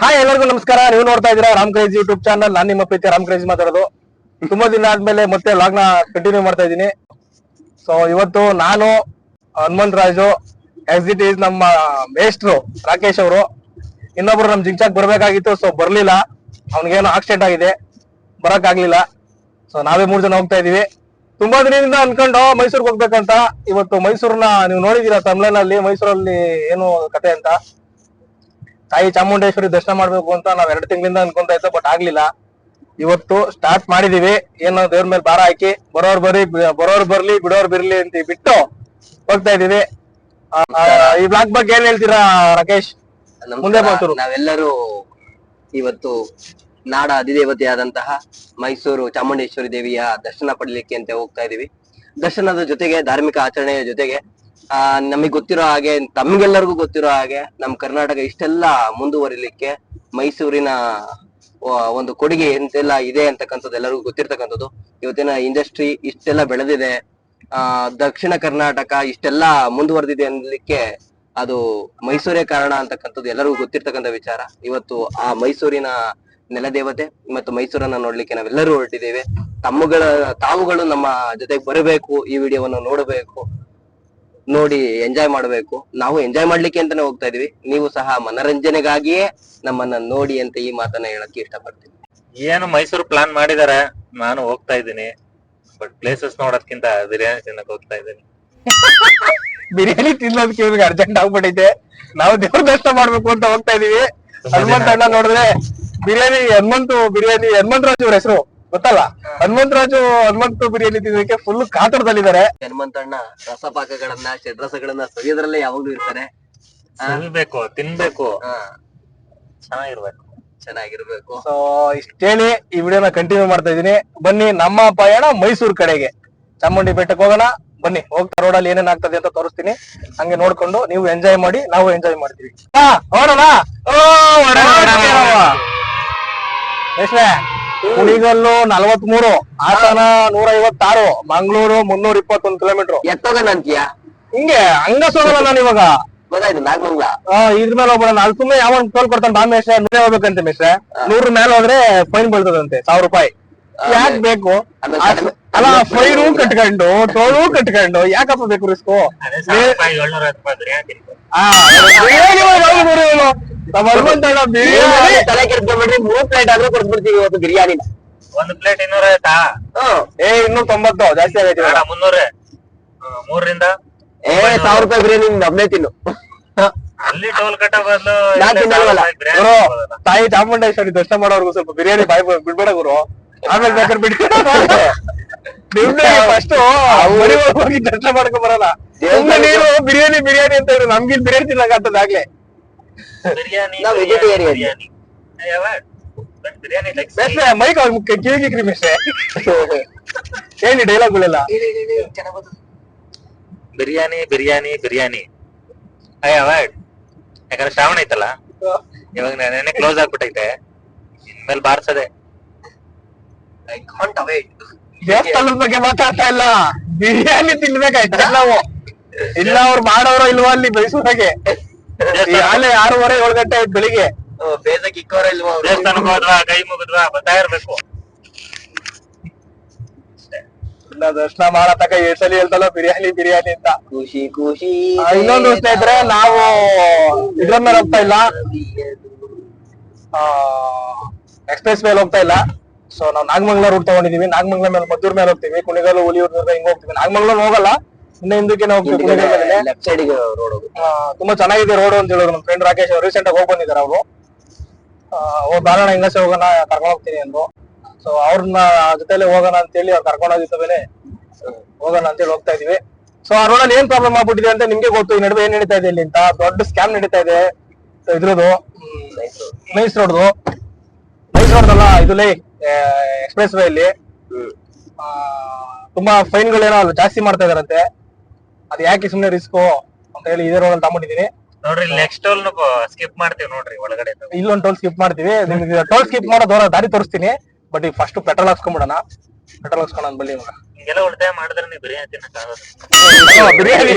Hi ಎಲ್ಲರಿಗೂ ನಮಸ್ಕಾರ. ನೀವು ನೋಡ್ತಾ ಇದ್ದೀರಾ ರಾಮ್ ಕ್ರೇಜ್ ಯೂಟ್ಯೂಬ್ ಚಾನಲ್ ನಾನು ನಿಮ್ಮ ಪ್ರೀತಿ ರಾಮ್ ಕ್ರೇಜ್ ಮಾತಾಡೋದು. ತುಂಬಾ ದಿನ ಆದ್ಮೇಲೆ ಮತ್ತೆ ಲಾಗ್ನ ಕಂಟಿನ್ಯೂ ಮಾಡ್ತಾ ಇದ್ದೀನಿ. ಸೊ ಇವತ್ತು ನಾನು, Hanumanth Raju as it is ನಮ್ಮ ಮೇಸ್ಟ್ರು ರಾಕೇಶ್ ಅವರು. ಇನ್ನೊಬ್ರು ನಮ್ ಜಿಂಚಾಕ್ ಬರ್ಬೇಕಾಗಿತ್ತು ಸೊ ಬರ್ಲಿಲ್ಲ. ಅವ್ನಿಗೇನೋ ಆಕ್ಸಿಡೆಂಟ್ ಆಗಿದೆ. ಬರಕ್ ಆಗ್ಲಿಲ್ಲ ಸೊ ನಾವೇ ಮೂರ್ ಜನ ಹೋಗ್ತಾ ಇದೀವಿ ತುಂಬಾ ದಿನದಿಂದ ಅನ್ಕೊಂಡು ಮೈಸೂರ್ಗೆ ಹೋಗ್ಬೇಕಂತ. ಇವತ್ತು ಮೈಸೂರ್ನ ನೀವು ನೋಡಿದೀರಾ ತಮಿಳ್ನಲ್ಲಿ ಮೈಸೂರಲ್ಲಿ ಏನು ಕತೆ ಅಂತ? ತಾಯಿ ಚಾಮುಂಡೇಶ್ವರಿ ದರ್ಶನ ಮಾಡ್ಬೇಕು ಅಂತ ನಾವ್ ಎರಡು ತಿಂಗಳಿಂದ ಅನ್ಕೊಂತ ಇದ್ದ ಬಟ್ ಆಗ್ಲಿಲ್ಲ. ಇವತ್ತು ಸ್ಟಾರ್ಟ್ ಮಾಡಿದೀವಿ. ಏನೋ ದೇವ್ರ ಮೇಲೆ ಭಾರ ಹಾಕಿ ಬರೋರ್ ಬರಿ ಬರೋರ್ ಬರ್ಲಿ ಬಿಡೋರ್ ಬಿರ್ಲಿ ಅಂತ ಬಿಟ್ಟು ಹೋಗ್ತಾ ಇದೀವಿ ಈ ಬ್ಲಾಗ್ ಬಗ್ಗೆ ಏನ್ ಹೇಳ್ತೀರಾ ರಾಕೇಶ್? ಮುಂದೆ ಮಾತು ನಾವೆಲ್ಲರೂ ಇವತ್ತು ನಾಡ ಅಧಿದೇವತೆಯಾದಂತಹ ಮೈಸೂರು ಚಾಮುಂಡೇಶ್ವರಿ ದೇವಿಯ ದರ್ಶನ ಪಡಿಲಿಕ್ಕೆ ಅಂತ ಹೋಗ್ತಾ ಇದೀವಿ. ದರ್ಶನದ ಜೊತೆಗೆ ಧಾರ್ಮಿಕ ಆಚರಣೆಯ ಜೊತೆಗೆ ಆ, ನಮಗೆ ಗೊತ್ತಿರೋ ಹಾಗೆ ತಮ್ಗೆಲ್ಲರಿಗೂ ಗೊತ್ತಿರೋ ಹಾಗೆ, ನಮ್ ಕರ್ನಾಟಕ ಇಷ್ಟೆಲ್ಲ ಮುಂದುವರಿಲಿಕ್ಕೆ ಮೈಸೂರಿನ ಒಂದು ಕೊಡುಗೆ ಎಂತೆಲ್ಲ ಇದೆ ಅಂತಕ್ಕಂಥದ್ದು ಎಲ್ಲರಿಗೂ ಗೊತ್ತಿರ್ತಕ್ಕಂಥದ್ದು. ಇವತ್ತಿನ ಇಂಡಸ್ಟ್ರಿ ಇಷ್ಟೆಲ್ಲ ಬೆಳೆದಿದೆ. ಆ, ದಕ್ಷಿಣ ಕರ್ನಾಟಕ ಇಷ್ಟೆಲ್ಲ ಮುಂದುವರೆದಿದೆ ಅನ್ಲಿಕ್ಕೆ ಅದು ಮೈಸೂರೇ ಕಾರಣ ಅಂತಕ್ಕಂಥದ್ದು ಎಲ್ಲರಿಗೂ ಗೊತ್ತಿರ್ತಕ್ಕಂಥ ವಿಚಾರ. ಇವತ್ತು ಆ ಮೈಸೂರಿನ ನೆಲದೇವತೆ ಮತ್ತು ಮೈಸೂರನ್ನ ನೋಡ್ಲಿಕ್ಕೆ ನಾವೆಲ್ಲರೂ ಹೊರಟಿದ್ದೇವೆ. ತಮ್ಮಗಳ, ತಾವುಗಳು ನಮ್ಮ ಜೊತೆಗೆ ಬರಬೇಕು, ಈ ವಿಡಿಯೋವನ್ನು ನೋಡಬೇಕು. ನೋಡಿ ಎಂಜಾಯ್ ಮಾಡಬೇಕು. ನಾವು ಎಂಜಾಯ್ ಮಾಡ್ಲಿಕ್ಕೆ ಅಂತಾನೆ ಹೋಗ್ತಾ ಇದೀವಿ. ನೀವು ಸಹ ಮನರಂಜನೆಗಾಗಿಯೇ ನಮ್ಮನ್ನ ನೋಡಿ ಅಂತ ಈ ಮಾತನ್ನ ಹೇಳಕ್ಕೆ ಇಷ್ಟಪಡ್ತೀನಿ. ಏನು ಮೈಸೂರು ಪ್ಲಾನ್ ಮಾಡಿದಾರೆ? ನಾನು ಹೋಗ್ತಾ ಇದ್ದೀನಿ. ಬಟ್ ಪ್ಲೇಸಸ್ ನೋಡೋದ್ಕಿಂತ ಬಿರಿಯಾನಿ ತಿನ್ನಕ್ ಹೋಗ್ತಾ ಇದ್ದೀನಿ. ಬಿರಿಯಾನಿ ತಿನ್ನೋದಕ್ಕೆ ಇವ್ರಿಗೆ ಅರ್ಜೆಂಟ್ ಆಗ್ಬಿಟ್ಟಿದೆ ನಾವು ದೇವ್ರ ದರ್ಶನ ಮಾಡ್ಬೇಕು ಅಂತ ಹೋಗ್ತಾ ಇದೀವಿ. ಹನುಮಂತ ಅಣ್ಣ ನೋಡಿದ್ರೆ ಬಿರಿಯಾನಿ ಹನುಮಂತು ಬಿರಿಯಾನಿ ಹನುಮಂತರಾಜು ಅವ್ರ ಹೆಸರು. ಗೊತ್ತಲ್ಲ? ಹನುಮಂತರಾಜು ಹನುಮಂತ ಬಿರಿಯಾನಿ ತಿನ್ನಕ್ಕೆ ಫುಲ್ ಕಾತರದಲ್ಲಿದ್ದಾರೆ. ಹನುಮಂತಣ್ಣ ರಸಪಾಕಗಳನ್ನ ಷಡ್ರಸಗಳನ್ನ ಸವಿಯೋದ್ರಲ್ಲೇ ಯಾವಾಗ್ಲೂ ಇರ್ತಾರೆ. ತಿನ್ಬೇಕು. ತಿನ್ಬೇಕು ಚೆನ್ನಾಗಿರ್ಬೇಕು ಚೆನ್ನಾಗಿರ್ಬೇಕು. ಸೊ ಇಷ್ಟ ಹೇಳಿ ಈ ವಿಡಿಯೋನ ಕಂಟಿನ್ಯೂ ಮಾಡ್ತಾ ಇದೀನಿ ಬನ್ನಿ ನಮ್ಮ ಪಯಣ ಮೈಸೂರು ಕಡೆಗೆ. ಚಾಮುಂಡಿ ಬೆಟ್ಟಕ್ಕೆ ಹೋಗೋಣ. ಬನ್ನಿ ಹೋಗ್ತಾ ರೋಡಲ್ಲಿ ಏನೇನ್ ಆಗ್ತದೆ ಅಂತ ತೋರಿಸ್ತೀನಿ. ಹಂಗೆ ನೋಡ್ಕೊಂಡು ನೀವು ಎಂಜಾಯ್ ಮಾಡಿ ನಾವು ಎಂಜಾಯ್ ಮಾಡ್ತೀವಿ. ಹಾ ಹೊರಡೋಣ ನಲವತ್ ಮೂರು ಕುಣಿಗಲ್ಲು ನಲವತ್ಮೂರು ಹಾಸನ ನೂರ ಐವತ್ತಾರು ಮಂಗಳೂರು ಮುನ್ನೂರ ಇಪ್ಪತ್ತೊಂದು ಕಿಲೋಮೀಟರ್ ಎತ್ತೋಗಣ ಅಂತೀಯ? ಹಿಂಗೆ ಹಂಗಸೋಗಲ್ಲ ನಾನು ಇವಾಗ ಗೊತ್ತಾಯ್ತು ನಾಗಮಂಗ್ಲ ಆ, ಇದ್ರ ಮೇಲೆ ಹೋಗ್ಬೇಡ ಅಲ್ಲಿ ಸುಮ್ಮನೆ ಯಾವ ಟೋಲ್ ಕೊಡ್ತಾನೆ? ಬಾ ಮೇಷ್ರೆ ನೂರೇ ಹೋಗ್ಬೇಕಂತೆ ಮೇಷ್ರೆ ನೂರ ಮೇಲೆ ಹೋದ್ರೆ ಫೈನ್ ಬೀಳ್ತದಂತೆ ಸಾವಿರ ರೂಪಾಯಿ. ಯಾಕ್ ಬೇಕು? ಕಡಿಮೆ- ಅಲ್ಲ ಫೈನ್ ಕಟ್ಕೊಂಡು ಟೋಲು ಕಟ್ಕೊಂಡು ಯಾಕಪ್ಪ ಬೇಕು ರಿಸ್ಕು ಹಾ ಸಾವಿರ ರೂಪಾಯಿ ಏಳ್ನೂರ ರೂಪಾಯಿ ತಲೆ ಕೆಡ್ಕೊಂಡ್ಬಿಟ್ರಿ ಮೂರ್ ಪ್ಲೇಟ್ ಆದ್ರೂ ಕೊಡ್ಬಿಡ್ತೀವಿ ಇವತ್ತು ಬಿರಿಯಾನಿ ಒಂದ್ ಪ್ಲೇಟ್ ಇನ್ನೂರ ಐವತ್ತಾ ಏ ಇನ್ನೂ ತೊಂಬತ್ತು ಜಾಸ್ತಿ ಆಗೈತಿ ಬೇಡ ಮುನ್ನೂರೇ. ಮೂರರಿಂದ? ಏ ಸಾವಿರ ರೂಪಾಯಿ ಬಿರಿಯಾನಿ ನಿಮ್ದು ಒಬ್ನೇ ತಿನ್ನು. ಅಲ್ಲಿ ಟೋಲ್ ಕಟ್ಟ ಬದಲು ನಾನ್ ತಿನ್ನಲ್ವಲ್ಲ. ಗುರು ತಾಯಿ ಚಾಮುಂಡೇಶ್ವರಿ ದರ್ಶನ ಮಾಡೋರ್ಗು ಸ್ವಲ್ಪ ಬಿರಿಯಾನಿ ಬಾಯ್ ಬಿಡ್ಬೇಡ ಗುರು. ಆಮೇಲೆ ಬೇಕಾದ್ರೆ ಬಿಡ್ತಾರೆ ನಿಮ್ಗೆ ಫಸ್ಟ್ ಹೋಗಿ ದರ್ಶನ ಮಾಡ್ಕೊಂಡ್ ಬರಲ್ಲ. ಸುಮ್ನೆ ನೀನು ಬಿರಿಯಾನಿ ಬಿರಿಯಾನಿ ಅಂತ ಹೇಳಿ ನಮ್ಗಿನ್ ಬಿರಿಯಾನಿ ತಿನ್ನಕ್ ಆಗ್ಲೇ. ಬಿರಿಯಾನಿ ಬಿರಿಯಾನಿ, ಮೈಕ್ ಅವ್ರ ಮುಖ್ಯ ಹೇಳಿ ಡೈಲಾಗ್ಗಳೆಲ್ಲ ಬಿರಿಯಾನಿ ಬಿರಿಯಾನಿ ಬಿರಿಯಾನಿ. ಐ ಅವಾಯ್ಡ್ ಯಾಕಂದ್ರೆ ಶ್ರಾವಣ ಐತಲ್ಲ? ಇವಾಗ ನೆನೆ ಕ್ಲೋಸ್ ಆಗ್ಬಿಟ್ಟೈತೆ. ಇನ್ಮೇಲೆ ಬಾರ್ಸದೆ. ಐ ಕಾಂಟ್ ಅವೇಟ್ ದೇವಸ್ಥಾನದ ಬಗ್ಗೆ ಮಾತಾಡ್ತಾ ಇಲ್ಲ? ಬಿರಿಯಾನಿ ತಿನ್ಬೇಕಾಯ್ತಾ? ನಾವು ಇಲ್ಲ ಅವ್ರು ಮಾಡೋರೋ ಇಲ್ವಾ ಅಲ್ಲಿ ಮೈಸೂರಾಗೆ? ಈಗಾಗಲೇ ಆರೂವರೆ ಏಳು ಗಂಟೆ ಆಯ್ತು ಬೆಳಿಗ್ಗೆ. ಬೇಸಕ್ ಇಕ್ಕೋರ ಇಲ್ವಾ ಅವ್ರು? ದೇವಸ್ಥಾನಕ್ಕೆ ಹೋದ್ವಾ ಕೈ ಮುಗಿದ್ವಾ? ಬರ್ತಾ ಇರ್ಬೇಕು ಇಲ್ಲ ದರ್ಶನ ಮಾಡತಕ್ಕ ಎಸಲಿ ಸಲ ಹೇಳ್ತಲ್ಲ ಬಿರಿಯಾನಿ ಬಿರಿಯಾನಿ ಅಂತ. ಖುಷಿ ಖುಷಿ. ಆ, ಇನ್ನೊಂದು ಸ್ನೇಹಿತರೆ ನಾವು ಇದ್ರ ಮೇಲೆ ಹೋಗ್ತಾ ಇಲ್ಲ ಎಕ್ಸ್ಪ್ರೆಸ್ ಮೇಲೆ ಹೋಗ್ತಾ ಇಲ್ಲ. ಸೊ ನಾವು ನಾಗಮಂಗಲ ರೂಟ್ ತಗೊಂಡಿದೀವಿ. ನಾಗಮಂಗಲ ಮೇಲೆ ಮದ್ದೂರ್ ಮೇಲೆ ಹೋಗ್ತೀವಿ. ಕುಣಿಗಲ್ ಹುಲಿಯೂರ್ ಹಿಂಗ್ ಹೋಗ್ತೀವಿ. ನಾಗಮಂಗಲ ಹೋಗಲ್ಲ. ಇನ್ನ ಹಿಂದಕ್ಕೆ ನಾವು ಲೆಫ್ಟ್ ಸೈಡ್ ರೋಡ್ ತುಂಬಾ ಚೆನ್ನಾಗಿದೆ ರೋಡ್ ಅಂತ ಹೇಳಿದ್ರು ನಮ್ಮ ಫ್ರೆಂಡ್ ರಾಕೇಶ್ ಅವ್ರು. ರೀಸೆಂಟ್ ಆಗಿ ಹೋಗಿ ಬಂದಿದ್ದಾರೆ ಅವರು. ಬಾರಣ ಹಿಂಗಸೆ ಹೋಗೋಣ ಕರ್ಕೊಂಡು ಹೋಗ್ತೀನಿ ಅಂದ್ರು. ಸೊ ಅವ್ರನ್ನ ಜೊತೆಲೆ ಹೋಗೋಣ ಅಂತ ಹೇಳಿ ಅವ್ರು ಕರ್ಕೊಂಡು ಹೋಗಿದ್ದ ಮೇಲೆ ಹೋಗೋಣ ಅಂತೇಳಿ ಹೋಗ್ತಾ ಇದೀವಿ ಸೊ ಆ ರೋಡಲ್ಲಿ ಏನ್ ಪ್ರಾಬ್ಲಮ್ ಆಗ್ಬಿಟ್ಟಿದೆ ಅಂತ ನಿಮ್ಗೆ ಗೊತ್ತು. ಈ ನಡುವೆ ಏನ್ ನಡೀತಾ ಇದೆ ಇಲ್ಲಿ ಅಂತ. ದೊಡ್ಡ ಸ್ಕ್ಯಾಮ್ ನಡೀತಾ ಇದೆ. ಇದ್ರದ್ದು ನೈಸ್ ರೋಡ್ದು ನೈಸ್ ರೋಡ್ ಅಲ್ಲ ಇದಲ್ಲಿ ಎಕ್ಸ್ಪ್ರೆಸ್ ವೇ ಇಲ್ಲಿ ಆ, ತುಂಬಾ ಫೈನ್ಗಳೇನೋ ಅಲ್ಲಿ ಜಾಸ್ತಿ ಮಾಡ್ತಾ ಇದಾರಂತೆ ಅದ್ ಯಾಕೆ ಸುಮ್ನೆ ರಿಸ್ಕ್ ಅಂತ ಹೇಳಿ ಇದೇ ರೋಡ್ ತಗೊಂಡಿದೀನಿ ನೋಡ್ರಿ ನೆಕ್ಸ್ಟ್ ಟೋಲ್ ಸ್ಕಿಪ್ ಮಾಡ್ತೀವಿ ನೋಡ್ರಿ ಒಳಗಡೆ ಇಲ್ಲೊಂದು ಟೋಲ್ ಸ್ಕಿಪ್ ಮಾಡ್ತೀವಿ. ನಿಮ್ಗೆ ಟೋಲ್ ಸ್ಕಿಪ್ ಮಾಡೋ ದೂರ ದಾರಿ ತೋರಿಸ್ತೀನಿ. ಬಟ್ ಈಗ ಫಸ್ಟ್ ಪೆಟ್ರೋಲ್ ಹಾಕ್ಸ್ಕೊಂಡ್ಬಿಡೋಣ ಪೆಟ್ರೋಲ್ ಹಾಕ್ಸ್ಕೊಂಡ್ ಬಲ್ಲಿ ಇವಾಗ. ಹಿಂಗೆಲ್ಲ ಉಳಿತಾಯ ಮಾಡಿದ್ರೆ ನೀವು ಬಿರಿಯಾನಿ ತಿನ್ನಕ್ ಆಗೋದು ಬಿರಿಯಾನಿ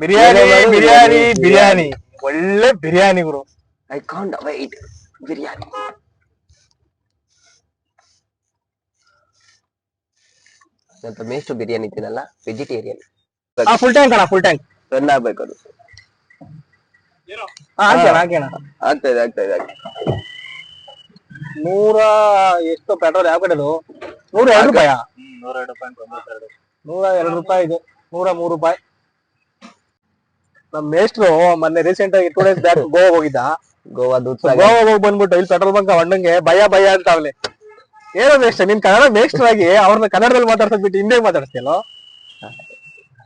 ಬಿರಿಯಾನಿ ಬಿರಿಯಾನಿ ಬಿರಿಯಾನಿ. ಒಳ್ಳೆ ಬಿರಿಯಾನಿ ಗುರು. I can't wait biryani. ಸ್ವಲ್ಪ ಮೇಷ್ಟು ಬಿರಿಯಾನಿ ತಿನ್ನಲ್ಲ ವೆಜಿಟೇರಿಯನ್ ಫುಲ್ ಟ್ಯಾಂಕ್ ಅಣ್ಣ ಫುಲ್ ಟ್ಯಾಂಕ್ ರನ್ ಆಗ್ಬೇಕು ಅದು ಹಾಕ್ಯಾಣ ಹಾಕ್ಯಾಣ ಆಗ್ತಾ ಇದೆ ಆಗ್ತಾ ಇದೆ ನೂರ ಎಷ್ಟು ಪೆಟ್ರೋಲ್ ಯಾವ ಕಡೆದು? ನೂರ ಎರಡು ರೂಪಾಯ? ನೂರೆರಡು ಪಾಯಿಂಟ್ ಒಂಬತ್ತೆರಡು. ನೂರ ಎರಡು ರೂಪಾಯಿ ಇದು. ನೂರ ಮೂರು ರೂಪಾಯಿ. ನಮ್ ಮೇಸ್ಟ್ರು ಮೊನ್ನೆ ರೀಸೆಂಟ್ ಆಗಿ ಟೂ ಡೇಸ್ ಬ್ಯಾಕ್ ಗೋವಾ ಹೋಗಿದ್ದ. ಗೋವಾ ದೂತ್ ಗೋವಾ ಹೋಗಿ ಬಂದ್ಬಿಟ್ಟು ಇಲ್ಲಿ ಪೆಟ್ರೋಲ್ ಬಂಕ್ ಅಣ್ಣಂಗೆ ಭಯ ಭಯ ಅಂತ ಅವಳೆ ಏನೋ ಮೇಷ್ಟ್ರ ನಿನ್ ಕನ್ನಡ ಮೇಷ್ಟ್ರಾಗಿ ಅವ್ರನ್ನ ಕನ್ನಡದಲ್ಲಿ ಮಾತಾಡ್ಸಕ್ ಬಿಟ್ಟು ಹಿಂದೆ ಮಾತಾಡ್ತೀಯಲ್ಲ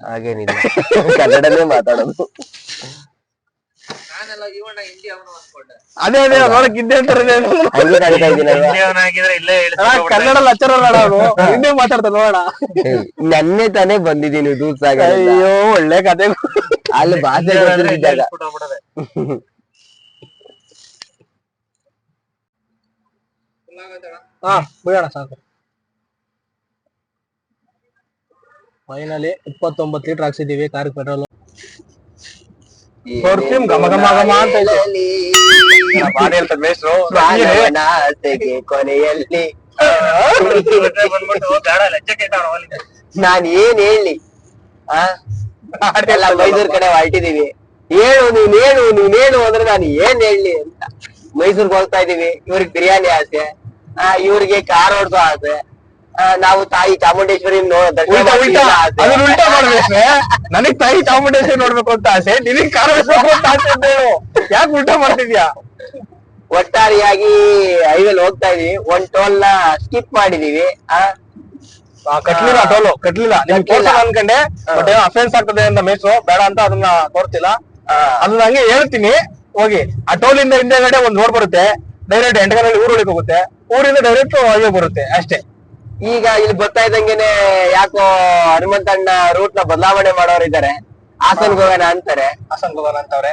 ಹಾಗೇನಿಲ್ಲ. ಕನ್ನಡನೇ ಮಾತಾಡೋದು. ಅದೇ ಅದೇ ನೋಡಕ್ ಹಿಂದೆ ಅಂತಾರೆ ಹಂಗೆ ಕಾಣ್ತಾ ಇದೀನಲ್ವಾ ಹಿಂದಿಯವನಾಗಿದ್ರೆ ಇಲ್ಲೇ ಕನ್ನಡ ಲಚ್ಚರ ಅವನು. ಹಿಂದೆ ಮಾತಾಡ್ತಾನೆ ನೋಡ ನೆನ್ನೆ ತಾನೇ ಬಂದಿದ್ದೀನಿ ದೂದ್ ಸಾಗರ ಅಯ್ಯೋ ಒಳ್ಳೆ ಕತೆ. ಅಲ್ಲಿ ಭಾಷೆ ಗೊತ್ತಿದ್ದಾಗ. ಹಾ ಬಿಡೋಣ ಸಾಕು. ಫೈನಲಿ ಇಪ್ಪತ್ತೊಂಬತ್ತು ಲೀಟರ್ ಹಾಕ್ಸಿದೀವಿ ಕಾರ್ ಪೆಟ್ರೋಲ್ ಘಮ ಘಮ ಘಮ ಅಂತ. ಬಾಡಿ ಆಸೆಗೆ ಕೊನೆಯಲ್ಲಿ. ನಾನ್ ಏನ್ ಹೇಳಿ? ಆ? ಎಲ್ಲ ಮೈಸೂರ್ ಕಡೆ ಹೊರಟಿದೀವಿ. ಏನು ನೀನ್ ಏನು ನೀನ್ ಏನು ಅಂದ್ರೆ ನಾನು ಏನ್ ಹೇಳಿ ಅಂತ. ಮೈಸೂರ್ಗೆ ಹೋಗ್ತಾ ಇದೀವಿ. ಇವ್ರಿಗೆ ಬಿರಿಯಾನಿ ಆಸೆ. ಆ ಇವ್ರಿಗೆ ಕಾರ್ ಹೊಡ್ಸೋ ಆಸೆ. ನಾವು ತಾಯಿ ಚಾಮುಂಡೇಶ್ವರಿ ಉಲ್ಟಾ ಉಲ್ಟಾ. ಮಾಡ್ಲಿಲ್ಲ ಆಸೆ. ಅದನ್ನ ಉಲ್ಟಾ ಮಾಡ್ಬೇಕ್ರೆ ನನಗ್ ತಾಯಿ ಚಾಮುಂಡೇಶ್ವರಿ ನೋಡ್ಬೇಕು ಅಂತ ಆಸೆ. ನಿನಗ್ ಕಾರ ಓಡಿಸ್ಬೇಕು ಅಂತ ಆಸೆ ಅಂತ ಯಾಕೆ ಉಲ್ಟಾ ಮಾಡ್ತಿದ್ಯಾ? ಒಟ್ಟಾರೆಯಾಗಿ ಹೈವೇಲ್ ಹೋಗ್ತಾ ಇದೀವಿ. ಒಂದ್ ಟೋಲ್ನ ಸ್ಕಿಪ್ ಮಾಡಿದೀವಿ. ಕಟ್ಲಿಲ್ಲ ಟೋಲು. ಕಟ್ಲಿಲ್ಲ. ನಿಮ್ಗೆ. ತೋರ್ಸಲ್ಲ ಅನ್ಕಂಡೆ. ಬಟ್ ಏನೋ ಅಫೆನ್ಸ್ ಆಗ್ತದೆ ಅಂತ ಮೇಸು ಬೇಡ ಅಂತ ಅದನ್ನ ತೋರ್ತಿಲ್ಲ ಅದನ್ನ ಹಂಗೆ ಹೇಳ್ತೀನಿ. ಹೋಗಿ. ಆ ಟೋಲಿಂದ ಹಿಂದೆಗಡೆ ಒಂದ್ ರೋಡ್ ಬರುತ್ತೆ. ಡೈರೆಕ್ಟ್ ಊರು ಒಳಗೆ ಹೋಗುತ್ತೆ. ಊರಿಂದ ಡೈರೆಕ್ಟ್ ಹೈವೇ ಬರುತ್ತೆ. ಅಷ್ಟೇ. ಈಗ ಇಲ್ಲಿ ಬರ್ತಾ ಇದ್ದಂಗೆನೆ ಯಾಕೋ ಹನುಮಂತಣ್ಣ ರೂಟ್ನ ಬದಲಾವಣೆ ಮಾಡೋರು ಇದಾರೆ ಹಾಸನ್ ಹೋಗೋಣ ಅಂತಾರೆ. ಹಾಸನ್ ಹೋಗೋಣ ಅಂತವ್ರೆ.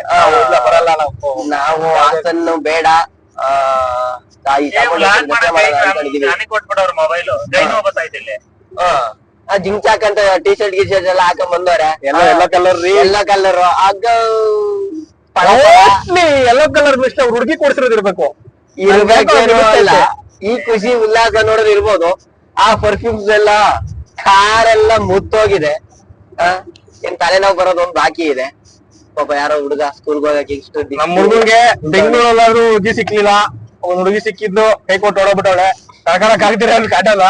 ಬರಲ್ಲ ನಾವು. ನಾವು ಹಾಸನ್ ಬೇಡ. ಆ, ತಾಯಿ ಮೊಬೈಲ್ ಆ ಜಿಂಚಾಕ್ ಅಂತ ಟಿ ಶರ್ಟ್ ಗಿ ಶರ್ಟ್ ಎಲ್ಲ ಹಾಕೊಂಡ್ ಬಂದವ್ರೆ. ಎಲ್ಲ ಎಲ್ಲ ಕಲರ್ ರೀ. ಎಲ್ಲ ಕಲರ್ ಆಗ ಎಲ್ಲೋ ಕಲರ್ ಮಿಸ್ಟ್ ಅವ್ರು ಹುಡುಗಿ ಕೊಡ್ಸಿರೋದಿರ್ಬೇಕು ಇರ್ಬೇಕು. ಈ ಖುಷಿ ಉಲ್ಲಾಸ ನೋಡೋದು ಇರ್ಬೋದು. ಆ ಪರ್ಫ್ಯೂಮ್ಸ್ ಎಲ್ಲ ಕಾರೆಲ್ಲ ಮುತ್ತೋಗಿದೆ. ಏನ್ ತಲೆನೋವು ಬರೋದು ಒಂದ್ ಬಾಕಿ ಇದೆ. ಪಾಪ ಯಾರೋ ಹುಡುಗ ಸ್ಕೂಲ್ಗೆ ಹೋಗಕ್ಕೆ ಇಷ್ಟು ನಮ್ಮ ನಮ್ ಹುಡುಗನ್ಗೆ ಬೆಂಗಳೂರಲ್ಲಾದ್ರೂ ಹುಡುಗಿ ಸಿಕ್ಲಿಲ್ಲ. ಒಂದ್ ಹುಡುಗಿ ಸಿಕ್ಕಿದ್ದು ಕೈ ಕೊಟ್ಟು ಓಡೋಗ್ಬಿಟ್ಟವಳೆ ಕರ್ಕೊಳಕ್ ಆಗ್ತೀರ ಅಲ್ಲಿ ಕಾಟಲ್ಲ.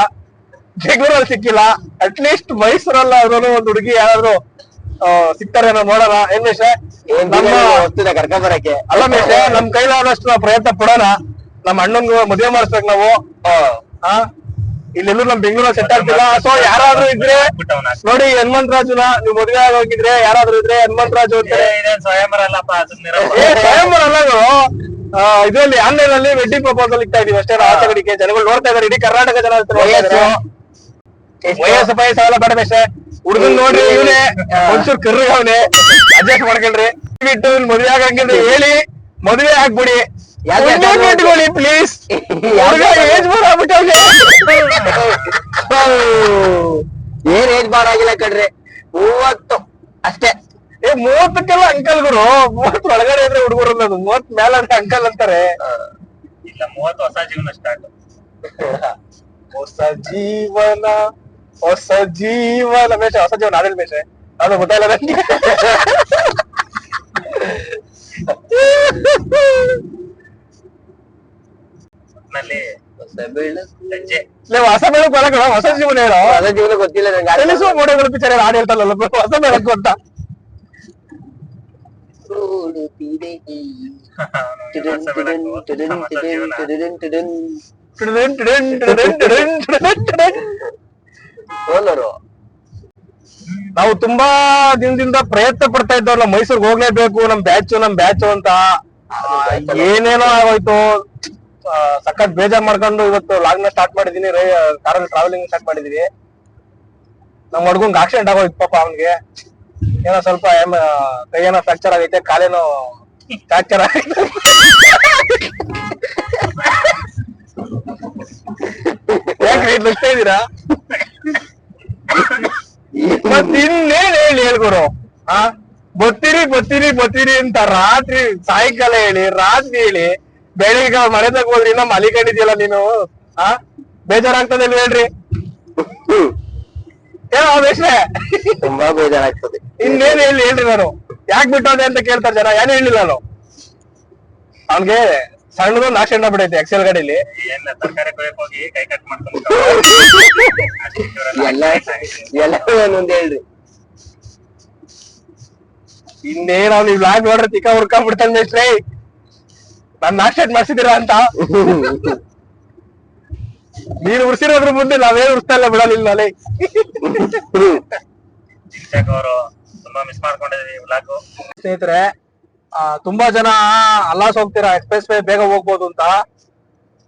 ಬೆಂಗಳೂರಲ್ಲಿ ಸಿಕ್ಕಿಲ್ಲ. ಅಟ್ಲೀಸ್ಟ್ ಮೈಸೂರಲ್ಲಾದ್ರೂ ಒಂದ್ ಹುಡುಗಿ ಯಾರಾದ್ರೂ ಆ, ನಾವು ನೋಡೋಣ ಏನ್ ಮೇಷ? ಕರ್ಕೊಂಡ್ ಬರಕ್ಕೆ. ಅಲ್ಲ ಮೇಷ ನಮ್ ಕೈಲಾದಷ್ಟು ನಾವು ಪ್ರಯತ್ನ ಪಡೋಣ. ನಮ್ಮ ಅಣ್ಣನ್ ಮದುವೆ ಮಾಡಿಸ್ಬೇಕು ನಾವು. ಆ? ಇಲ್ಲೆಲ್ಲೂ ನಮ್ ಬೆಂಗಳೂರಲ್ಲಿ ಸೆಟ್ ಆಗ್ತಿಲ್ಲ. ಸೊ ಯಾರಾದ್ರೂ ಇದ್ರೆ ನೋಡಿ ಹನುಮಂತರಾಜುನ ನೀವು ಮದುವೆ ಹೋಗಿದ್ರೆ ಯಾರಾದ್ರೂ ಇದ್ರೆ ಹನುಮಂತರಾಜು ರಾಜು ಇದೇನ್ ಸ್ವಯಂವರ ಅಲ್ಲ ಇದರಲ್ಲಿ ಆನ್ಲೈನ್ ಅಲ್ಲಿ ವೆಡ್ಡಿಂಗ್ ಪ್ರಪೋಸಲ್ ಇಕ್ತಾ ಇದೀವಿ ಅಷ್ಟೇ. ಆಚೆ ಕಡೆಗೆ ಜನಗಳು ನೋಡ್ತಾ ಇದಾರೆ. ಇಡೀ ಕರ್ನಾಟಕ ಜನ ವಯಸ್ಸು. ವಯಸ್ಸು ಎಲ್ಲ ಬೇಡ ಬೇಷೆ. ಹುಡುಗನ್ ನೋಡ್ರಿ ಇವನೇ. ಒಂಚೂರು ಕರ್ರಿಗೆ ಅವನೇ. ಅಡ್ಜಸ್ಟ್ ಮಾಡ್ಕೊಂಡ್ರಿ. ಬಿಟ್ಟು ಮದುವೆ ಮದ್ವೆ ಆಗಂಗಿದ್ರೆ ಹೇಳಿ. ಮದ್ವೆ ಆಗ್ಬಿಡಿ. ಕಟ್ಕೊಳ್ಳಿ ಪ್ಲೀಸ್ ಏಜ್ ಬಾರ್ ಆಗ್ಬಿಟ್ಟವ್ನೆ ಏನ್ ಏಜ್ ಬಾರ್ ಆಗಿಲ್ಲ ಕಣ್ರಿ? ಮೂವತ್ತು ಅಷ್ಟೇ. ಏ ಮೂವತ್ತಕ್ಕೆಲ್ಲ ಅಂಕಲ್ ಗುರು. ಮೂವತ್ತು ಒಳಗಡೆ ಇದ್ರೆ ಹುಡುಗರು ಅನ್ನೋದು. ಮೂವತ್ ಮೇಲೆ ಅಂದ್ರೆ ಅಂಕಲ್ ಅಂತಾರೆ. ಇಲ್ಲ ಮೂವತ್ತು ಹೊಸ ಜೀವನ ಸ್ಟಾರ್ಟ್ ಹೊಸ ಜೀವನ ಹೊಸ ಜೀವನ. ಮೇಷ ಹೊಸ ಜೀವನ. ಅದಿಲ್ ಮೇಷ ಅದು ಗೊತ್ತಾಯಿಲ್ಲ ನನಗೆ ನಲ್ಲಿ ಹೊಸ ಬೆಳಕು. ಲೇ, ಹೊಸ ಬೆಳಕು ಹೊಸ ಜೀವನ ಹೇಳೋ? ಜೀವನ ಗೊತ್ತಿಲ್ಲ ನಂಗೆ ತಿಳಿಸುವ ಮೋಡಗಳು ಹಾಡು ಹೇಳ್ತಾರಲ್ಲ ಹೊಸ ಬೆಳಕು ಅಂತ. ಓಡುತ್ತಿದೆ. ಸೋಲರು. ನಾವು ತುಂಬಾ ದಿನದಿಂದ ಪ್ರಯತ್ನ ಪಡ್ತಾ ಇದ್ದವ್ರಲ್ಲ ಮೈಸೂರ್ಗ್ ಹೋಗ್ಲೇಬೇಕು ನಮ್ ಬ್ಯಾಚು ನಮ್ ಬ್ಯಾಚು ಅಂತ. ಏನೇನೋ ಆಗೋಯ್ತು. ಸಖತ್ ಬೇಜಾರ್ ಮಾಡ್ಕೊಂಡು ಇವತ್ತು ಲಾಗ್ನ ಸ್ಟಾರ್ಟ್ ಮಾಡಿದೀನಿ. ಕಾರಲ್ಲಿ ಟ್ರಾವೆಲಿಂಗ್ ಸ್ಟಾರ್ಟ್ ಮಾಡಿದೀವಿ ನಮ್ ಹುಡ್ಗಂಗ್ ಆಕ್ಸಿಡೆಂಟ್ ಆಗೋಯ್ತು ಪಾಪ ಅವನ್ಗೆ. ಏನೋ ಸ್ವಲ್ಪ ಕೈ ಏನೋ ಫ್ರಾಕ್ಚರ್ ಆಗೈತೆ, ಕಾಲೇನೋ ಫ್ರಾಕ್ಚರ್ ಆಗೈತೆ. ಇದೀರಾ ಮತ್ ಇನ್ನೇನ್ ಹೇಳಿ ಹೇಳ್ಕೊಡು? ಆ? ಬತ್ತೀರಿ ಬತ್ತೀರಿ ಬತ್ತೀರಿ ಅಂತ ರಾತ್ರಿ ಸಾಯಂಕಾಲ ಹೇಳಿ, ರಾತ್ರಿ ಹೇಳಿ ಬೆಳಿಗ್ಗೆ ಮನೆದಾಗ ಹೋದ್ರಿ ಇನ್ನ ಮಲಿಕೊಂಡಿದ್ಯಲ್ಲ ನೀನು ಆ? ಬೇಜಾರಾಗ್ತದೆ ಇಲ್ವ ಹೇಳ್ರಿ. ಏನೋ ತುಂಬಾ ಬೇಜಾರಾಗ್ತದೆ. ಇನ್ನೇನ್ ಹೇಳಿ ಹೇಳ್ರಿ ನಾನು. ಯಾಕ್ ಬಿಟ್ಟೋದೆ ಅಂತ ಕೇಳ್ತಾರೆ ಜನ ಏನು ಹೇಳಿಲ್ಲ ನಾನು? ಅವ್ನ್ಗೆ ಸಣ್ಣದೊಂದು ಆಕ್ಸಿಡೆಂಟ್ ಆಗ್ಬಿಟ್ಟೈತೆ ಎಕ್ಸೆಲ್ ಗಾಡಿಲಿ. ಏನ್ ತರಕಾರಿ ಕೊಯ್ಯಕ್ ಹೋಗಿ ಕೈ ಕಟ್ ಮಾಡ್ಕೊಂಡು ಎಲ್ಲ ಎಲ್ಲ ಒಂದೊಂದ್ ಹೇಳ್ರಿ. ಇನ್ನೇನ್ ಅವ್ನು ಬ್ಲಾಕ್ ನೋಡ್ರಿ ತಿಕ್ಕ ಹುಡ್ಕೊಂಡ್ಬಿಡ್ತಾನೆ ಮೇಷ್ಟ್ರೇ. ನಾನ್ ಆಕ್ಸಿಡೆಂಟ್ ಮಾಡ್ಸಿದೀರಾ ಅಂತ? ನೀನು ಉರ್ಸಿರೋದ್ರ ಮುಂದೆ ನಾವೇ ಉರ್ಸ್ತಾ ಇಲ್ಲ ಬಿಡಲಿಲ್ಲ ಅಲ್ಲೇ ಅವರು ತುಂಬಾ ಮಿಸ್ ಮಾಡ್ಕೊಂಡಿದೀವಿ ವ್ಲಾಗು ಸ್ನೇಹಿತರೆ ತುಂಬಾ ಜನ ಅಲ್ಲಾಸ್ ಹೋಗ್ತೀರಾ ಎಕ್ಸ್ಪ್ರೆಸ್ ವೇ ಬೇಗ ಹೋಗ್ಬೋದು ಅಂತ.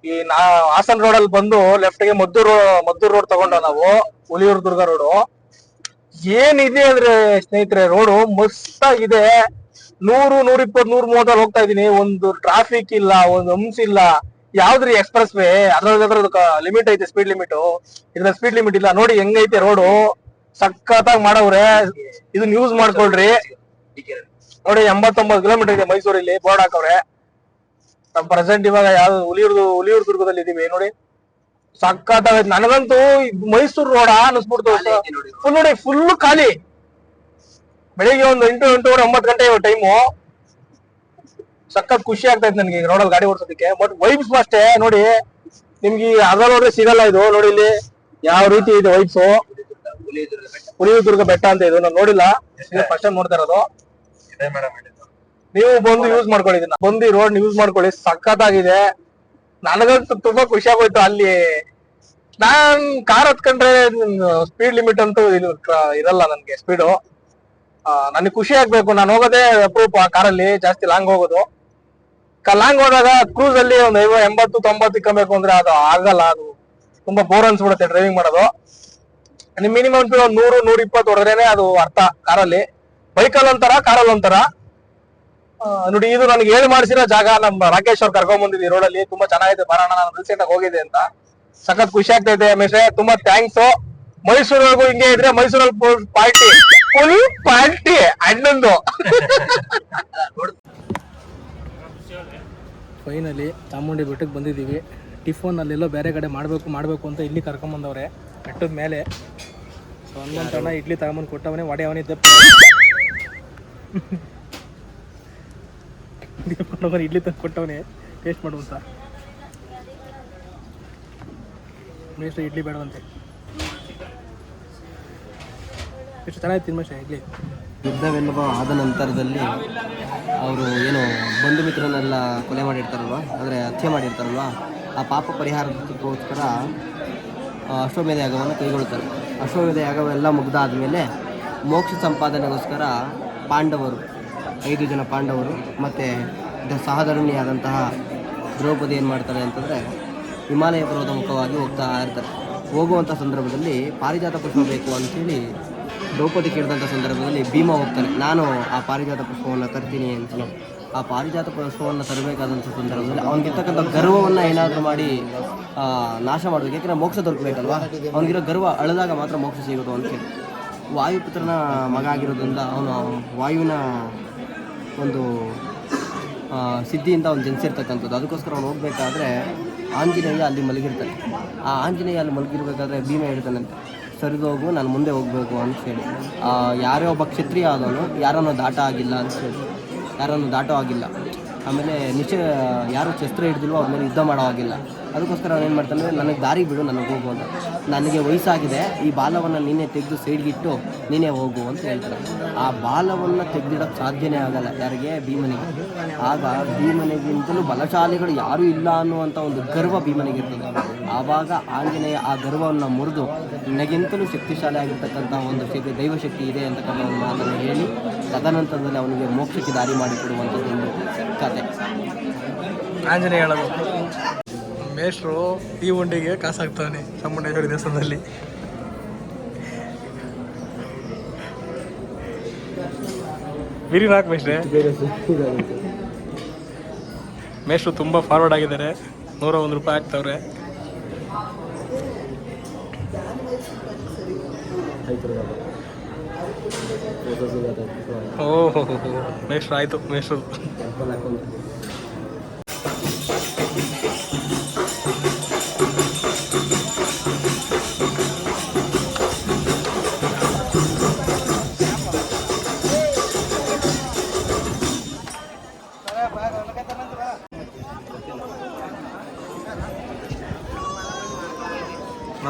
ಈ ನಾ ಹಾಸನ್ ರೋಡ್ ಅಲ್ಲಿ ಬಂದು ಲೆಫ್ಟ್ಗೆ ಮದ್ದೂರು ಮದ್ದೂರು ರೋಡ್ ತಗೊಂಡ ನಾವು ಹುಲಿಯೂರು ದುರ್ಗ ರೋಡು ಏನಿದೆ ಅಂದ್ರೆ ಸ್ನೇಹಿತರೆ ರೋಡು ಮಸ್ತಾಗಿದೆ. ನೂರು ನೂರ ಇಪ್ಪತ್ ನೂರ್ ಮೂವತ್ತಲ್ಲಿ ಹೋಗ್ತಾ ಇದೀನಿ ಒಂದು ಟ್ರಾಫಿಕ್ ಇಲ್ಲ ಒಂದು ಹಂಸ್ ಇಲ್ಲ. ಯಾವ್ದ್ರಿ ಎಕ್ಸ್ಪ್ರೆಸ್ ವೇ ಅದ್ರದ್ದು ಲಿಮಿಟ್ ಐತೆ ಸ್ಪೀಡ್ ಲಿಮಿಟ್ ಇದ್ರ ಸ್ಪೀಡ್ ಲಿಮಿಟ್ ಇಲ್ಲ. ನೋಡಿ ಹೆಂಗೈತೆ ರೋಡು ಸಖತ್ತಾಗಿ ಮಾಡವ್ರೆ. ಇದನ್ನ ಯೂಸ್ ಮಾಡ್ಕೊಳ್ರಿ. ನೋಡಿ ಎಂಬತ್ತೊಂಬತ್ತು ಕಿಲೋಮೀಟರ್ ಇದೆ ಮೈಸೂರಲ್ಲಿ ಬೋರ್ಡ್ ಹಾಕವ್ರೆ. ನಮ್ ಪ್ರೆಸೆಂಟ್ ಇವಾಗ ಯಾವ್ದು ಹುಲಿಯೂರ್ದು ಹುಲಿಯೂರ್ ದುರ್ಗದಲ್ಲಿ ಇದೀವಿ ನೋಡಿ. ಸಖತ್ತಾಗೈತೆ ನನಗಂತೂ ಮೈಸೂರು ರೋಡ ಅನ್ಸ್ಬಿಡ್ತು ಫುಲ್ ನೋಡಿ ಫುಲ್ ಖಾಲಿ. ಬೆಳಿಗ್ಗೆ ಒಂದು ಎಂಟು, ಎಂಟೂವರೆ, ಒಂಬತ್ತು ಗಂಟೆ ಟೈಮು ಸಖತ್ ಖುಷಿ ಆಗ್ತೈತೆ ನನಗೆ ರೋಡಲ್ಲಿ ಗಾಡಿ ಓಡಿಸೋದಕ್ಕೆ. ಬಟ್ ವೈಬ್ಸ್ ಅಷ್ಟೇ. ನೋಡಿ, ನಿಮ್ಗೆ ಅದ್ರಲ್ಲಿ ನೋಡ್ರೆ ಸಿಗಲ್ಲ ಇದು. ನೋಡಿ ಇಲ್ಲಿ ಯಾವ ರೀತಿ ಇದೆ ವೈಬ್ಸು ಹುಲಿಯೂರ್ ದುರ್ಗ ಬೆಟ್ಟ ಅಂತ ಇದು. ನಾನು ನೋಡಿಲ್ಲ. ಫಸ್ಟ್ ಟೈಮ್ ನೋಡ್ತಾ ಇರೋದು. ನೀವು ಬಂದು ಯೂಸ್ ಮಾಡ್ಕೊಳ್ಳಿ ಇದನ್ನ. ಬಂದು ರೋಡ್ ಯೂಸ್ ಮಾಡ್ಕೊಳ್ಳಿ. ಸಖತ್ತಾಗಿದೆ. ನನಗಂತೂ ತುಂಬಾ ಖುಷಿ ಆಗೋಯ್ತು ಅಲ್ಲಿ. ನಾನ್ ಕಾರ್ ಹತ್ಕೊಂಡ್ರೆ ಸ್ಪೀಡ್ ಲಿಮಿಟ್ ಅಂತೂ ಇದು ಇರಲ್ಲ ನನ್ಗೆ ಸ್ಪೀಡು ನನಗೆ ಖುಷಿ ಆಗ್ಬೇಕು. ನಾನು ಹೋಗೋದೇ ಅಪ್ರೂಪ ಕಾರಲ್ಲಿ, ಜಾಸ್ತಿ ಲಾಂಗ್ ಹೋಗೋದು. ಲಾಂಗ್ ಹೋದಾಗ ಕ್ರೂಸ್ ಅಲ್ಲಿ ಒಂದು ಎಂಬತ್ತು, ತೊಂಬತ್ತು ಇಕ್ಕಬೇಕು ಅಂದ್ರೆ ಅದು ಆಗಲ್ಲ, ಅದು ತುಂಬಾ ಬೋರ್ ಅನ್ಸ್ಬಿಡುತ್ತೆ ಡ್ರೈವಿಂಗ್ ಮಾಡೋದು. ನಿಮ್ ಮಿನಿಮಮ್ ಸ್ಪೀಡ್ ಒಂದು ನೂರು ನೂರ ಇಪ್ಪತ್ತು ಹೊಡೆದ್ರೇನೆ ಅದು ಅರ್ಥ ಕಾರಲ್ಲಿ. ಬೈಕಲ್ಲಿ ಒಂಥರ, ಕಾರಲ್ಲಿ ಒಂಥರ. ನೋಡಿ, ಇದು ನನಗೆ ಹೇಳಿ ಮಾಡಿಸಿರೋ ಜಾಗ ನಮ್ಮ ರಾಕೇಶ್ ಅವ್ರು ಕರ್ಕೊಂಡ್ ರೋಡ್ ರೋಡಲ್ಲಿ ತುಂಬಾ ಚೆನ್ನಾಗಿದೆ. ಬರೋಣ, ನಾನು ರೀಸೆಂಟ್ ಆಗಿ ಹೋಗಿದೆ ಅಂತ. ಸಖತ್ ಖುಷಿ ಆಗ್ತೈತೆ ರಮೇಶ್ ತುಂಬಾ ಥ್ಯಾಂಕ್ಸ್ ಮೈಸೂರಿಗೂ ಹಿಂಗೆ ಇದ್ರೆ ಮೈಸೂರಲ್ಲಿ ಪಾರ್ಟಿ ಫುಲ್ ಪಾರ್ಟಿ ಅಣ್ಣಂದು ಫೈನಲಿ ಚಾಮುಂಡಿ ಬೆಟ್ಟಕ್ಕೆ ಬಂದಿದ್ದೀವಿ. ಟಿಫನ್ ಅಲ್ಲೆಲ್ಲೋ ಬೇರೆ ಕಡೆ ಮಾಡಬೇಕು ಮಾಡಬೇಕು ಅಂತ ಇಲ್ಲಿ ಕರ್ಕೊಂಬಂದವ್ರೆ. ಬೆಟ್ಟದ ಮೇಲೆ ಸೊ ಇಡ್ಲಿ ತಗೊಂಬಂದು ಕೊಟ್ಟವನೇ ಒಡೆ ಇಡ್ಲಿ ತಂದು ಕೊಟ್ಟವನೇ ಟೇಸ್ಟ್ ಮಾಡುವಂತ. ಇಡ್ಲಿ ಬೇಡವಂತೆ. ಎಷ್ಟು ಚೆನ್ನಾಗಿ ತಿನ್ಮೇಶ ಇಡ್ಲಿ? ಯುದ್ಧವೆಲ್ಲವ ಆದ ನಂತರದಲ್ಲಿ ಅವರು ಏನು ಬಂಧು ಮಿತ್ರನೆಲ್ಲ ಕೊಲೆ ಮಾಡಿರ್ತಾರಲ್ವ? ಅಂದರೆ ಹತ್ಯೆ ಮಾಡಿರ್ತಾರಲ್ವ? ಆ ಪಾಪ ಪರಿಹಾರಕ್ಕೋಸ್ಕರ ಅಶ್ವಮೇಧ ಯಾಗವನ್ನು ಕೈಗೊಳ್ಳುತ್ತಾರೆ ಅಶ್ವಮೇಧ ಯಾಗವೆಲ್ಲ ಮುಗ್ದಾದಮೇಲೆ ಮೋಕ್ಷ ಸಂಪಾದನೆಗೋಸ್ಕರ ಪಾಂಡವರು, ಐದು ಜನ ಪಾಂಡವರು ಮತ್ತು ದ ಸಹಧರ್ಮಿಣಿಯಾದಂತಹ ದ್ರೌಪದಿ ಏನು ಮಾಡ್ತಾರೆ ಅಂತಂದರೆ ಹಿಮಾಲಯ ಪರ್ವತ ಮುಖವಾಗಿ ಹೋಗ್ತಾ ಇರ್ತಾರೆ. ಹೋಗುವಂಥ ಸಂದರ್ಭದಲ್ಲಿ ಪಾರಿಜಾತ ಪುಷ್ಪ ಬೇಕು ಅಂತೇಳಿ ದ್ರೌಪದಿ ಕೇಳಿದಂಥ ಸಂದರ್ಭದಲ್ಲಿ ಭೀಮ ಹೋಗ್ತಾನೆ. ನಾನು ಆ ಪಾರಿಜಾತ ಪುಷ್ಪವನ್ನು ತರ್ತೀನಿ ಅಂತ ಆ ಪಾರಿಜಾತ ಪುಷ್ಪವನ್ನು ತರಬೇಕಾದಂಥ ಸಂದರ್ಭದಲ್ಲಿ ಅವನಿಗಿರ್ತಕ್ಕಂಥ ಗರ್ವವನ್ನು ಏನಾದರೂ ಮಾಡಿ ನಾಶ ಮಾಡಬೇಕು. ಯಾಕೆಂದರೆ ಮೋಕ್ಷ ದೊರಕಬೇಕಲ್ವಾ? ಅವನಿಗಿರೋ ಗರ್ವ ಅಳದಾಗ ಮಾತ್ರ ಮೋಕ್ಷ ಸಿಗೋದು ಅಂತೇಳಿ ವಾಯುಪುತ್ರನ ಮಗ ಆಗಿರೋದ್ರಿಂದ ಅವನು ವಾಯುವಿನ ಒಂದು ಸಿದ್ಧಿಯಿಂದ ಅವ್ನು ಜನಿಸಿರ್ತಕ್ಕಂಥದ್ದು. ಅದಕ್ಕೋಸ್ಕರ ಅವನು ಹೋಗಬೇಕಾದ್ರೆ ಆಂಜನೇಯ ಅಲ್ಲಿ ಮಲಗಿರ್ತಾನೆ. ಆ ಆಂಜನೇಯ ಅಲ್ಲಿ ಮಲಗಿರ್ಬೇಕಾದ್ರೆ ಭೀಮ ಹೇಳ್ತಾನಂತೆ. ಸರಿದೋಗು ನಾನು ಮುಂದೆ ಹೋಗಬೇಕು ಅಂತ ಯಾರೇ ಒಬ್ಬ ಕ್ಷತ್ರಿಯ ಆದವನು ಯಾರನ್ನು ದಾಟ ಆಗಿಲ್ಲ ಅಂತ ಹೇಳಿ. ಯಾರನ್ನು ದಾಟೋ ಆಗಿಲ್ಲ. ಆಮೇಲೆ ನಿಶ್ಚಯ, ಯಾರು ಶಸ್ತ್ರ ಹಿಡಿದಿಲ್ವೋ ಅವ್ರ ಮೇಲೆ ಯುದ್ಧ ಮಾಡೋ ಆಗಿಲ್ಲ ಅದಕ್ಕೋಸ್ಕರ ಅವ್ನು ಏನು ಮಾಡ್ತಾನೆ ನನಗೆ ದಾರಿ ಬಿಡು, ನನಗೆ ಹೋಗು ಅಂತ. ನನಗೆ ವಯಸ್ಸಾಗಿದೆ, ಈ ಬಾಲವನ್ನು ನೀನೇ ತೆಗೆದು ಸೈಡ್ಗಿಟ್ಟು ನೀನೇ ಹೋಗು ಅಂತ ಹೇಳ್ತಾರೆ. ಆ ಬಾಲವನ್ನು ತೆಗೆದಿಡೋಕ್ಕೆ ಸಾಧ್ಯನೇ ಆಗಲ್ಲ ಯಾರಿಗೆ? ಭೀಮನಿಗೆ. ಆಗ ಭೀಮನಿಗಿಂತಲೂ ಬಲಶಾಲಿಗಳು ಯಾರೂ ಇಲ್ಲ ಅನ್ನುವಂಥ ಒಂದು ಗರ್ವ ಭೀಮನಿಗಿರ್ತದೆ. ಆವಾಗ ಆಂಜನೇಯ ಆ ಗರ್ವವನ್ನು ಮುರಿದು, ನನಗಿಂತಲೂ ಶಕ್ತಿಶಾಲಿ ಆಗಿರ್ತಕ್ಕಂಥ ಒಂದು ಶಕ್ತಿ, ದೈವಶಕ್ತಿ ಇದೆ ಅಂತಕ್ಕಂಥ ಒಂದು ಮಾತನ್ನು ಹೇಳಿ, ತದನಂತರದಲ್ಲಿ ಅವನಿಗೆ ಮೋಕ್ಷಕ್ಕೆ ದಾರಿ ಮಾಡಿಕೊಡುವಂಥದ್ದು ಒಂದು ಕತೆ. ಆಂಜನೇಯ ಮೇಷ್ಟ್ರು ಈ ಉಂಡಿಗೆ ಕಾಸಾಗ್ತಾನೆ ಚಾಮುಂಡೇಶ್ವರಿ ದೇವಸ್ಥಾನದಲ್ಲಿ. ಬಿರಿ ನಾಲ್ಕು ಮೇಷ್ಟ್ರೆ. ಮೇಷ್ಟ್ರು ತುಂಬ ಫಾರ್ವರ್ಡ್ ಆಗಿದ್ದಾರೆ. ನೂರ ಒಂದು ರೂಪಾಯಿ ಹಾಕ್ತವ್ರೆ ಓಹೋ, ಮೇಷ್ಟ್ರು ಆಯ್ತು, ಮೇಷ್ಟ್ರು.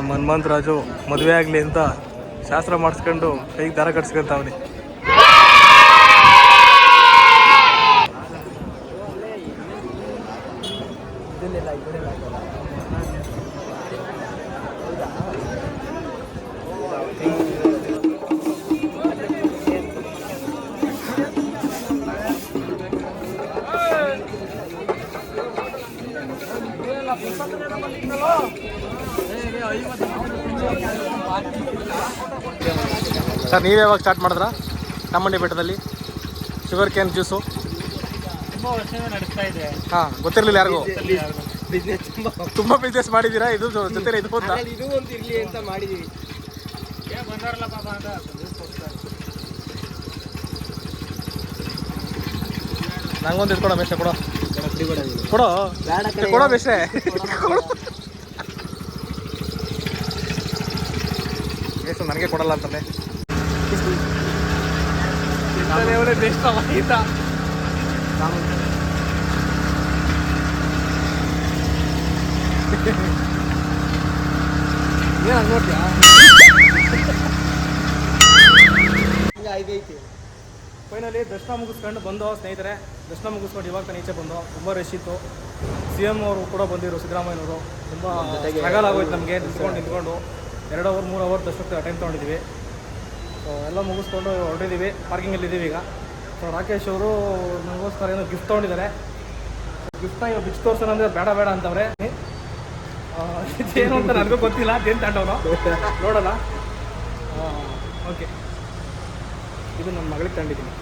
ನಮ್ಮ ಹನುಮಂತರಾಜು ಮದುವೆ ಆಗಲಿ ಅಂತ ಶಾಸ್ತ್ರ ಮಾಡಿಸ್ಕೊಂಡು ಕೈಗೆ ದಾರ ಕಟ್ಸ್ಕೊಂತಾವ್ನಿ. ಸರ್ ನೀವು ಯಾವಾಗ ಸ್ಟಾರ್ಟ್ ಮಾಡಿದ್ರಾ? ಚಾಮುಂಡಿ ಬೆಟ್ಟದಲ್ಲಿ ಶುಗರ್ ಕ್ಯಾನ್ ಜ್ಯೂಸು ಹಾಂ ಗೊತ್ತಿರಲಿಲ್ಲ ಯಾರಿಗೂ? ತುಂಬಾ ಬಿಸ್ನೆಸ್ ಮಾಡಿದ್ದೀರಾ ಇದು ಜೊತೆ ಇದು ಅಂತ? ಇದು ಒಂದು ಇರ್ಲಿ ಅಂತ ನಂಗೊಂದು ಇಟ್ಕೊಡ ಬೆಷ್ಟೆ ಕೊಡೋ. ಕೊಡೋ ಬೇಡ ಕೊಡೋ. ಬೆಷ್ಟೆ ಎಷ್ಟು ನನಗೆ ಕೊಡಲ್ಲ ಆಯ್ತಾ ಏನು ನೋಡ್ತೀಯಾ? ಐದೈತಿ ಫೈನಲಿ ದರ್ಶನ ಮುಗಿಸ್ಕೊಂಡು ಬಂದು ಸ್ನೇಹಿತರೆ ದರ್ಶನ ಮುಗಿಸ್ಕೊಂಡು ಇವಾಗ ತಾನೇ ಈಚೆ ಬಂದು ತುಂಬ ರಶ್ ಇತ್ತು. ಸಿ ಎಂ ಅವರು ಕೂಡ ಬಂದಿದ್ರು ಸಿದ್ದರಾಮಯ್ಯನವರು. ತುಂಬ ಸ್ಟ್ರಗಲ್ ಆಗೋಯ್ತು ನಮಗೆ ನಿಂತ್ಕೊಂಡು ನಿಂತ್ಕೊಂಡು. ಎರಡು ಅವರ್, ಮೂರು ಅವರ್ ದಷ್ಟು ಟೈಮ್ ತೊಗೊಂಡಿದ್ದೀವಿ. ಸೊ ಎಲ್ಲ ಮುಗಿಸ್ಕೊಂಡು ಹೊರಟಿದ್ದೀವಿ. ಪಾರ್ಕಿಂಗಲ್ಲಿ ಇದ್ದೀವಿ ಈಗ. ಸೊ ರಾಕೇಶ್ ಅವರು ನಮಗೋಸ್ಕರ ಏನೋ ಗಿಫ್ಟ್ ತೊಗೊಂಡಿದ್ದಾರೆ. ಗಿಫ್ಟ್ನ ಇವಾಗ ಬಿಚ್ ತೋರ್ಸೋಣ ಅಂದರೆ ಬೇಡ ಬೇಡ ಅಂತವ್ರೆ. ಏನು ಅಂತ ನನಗೂ ಗೊತ್ತಿಲ್ಲ. ಅದೇನು ತಗೊಂಡವನು? ನೋಡೋಣ. ಓಕೆ ಇದು ನನ್ನ ಮಗಳಿಗೆ ತಗೊಂಡಿದ್ದೀನಿ.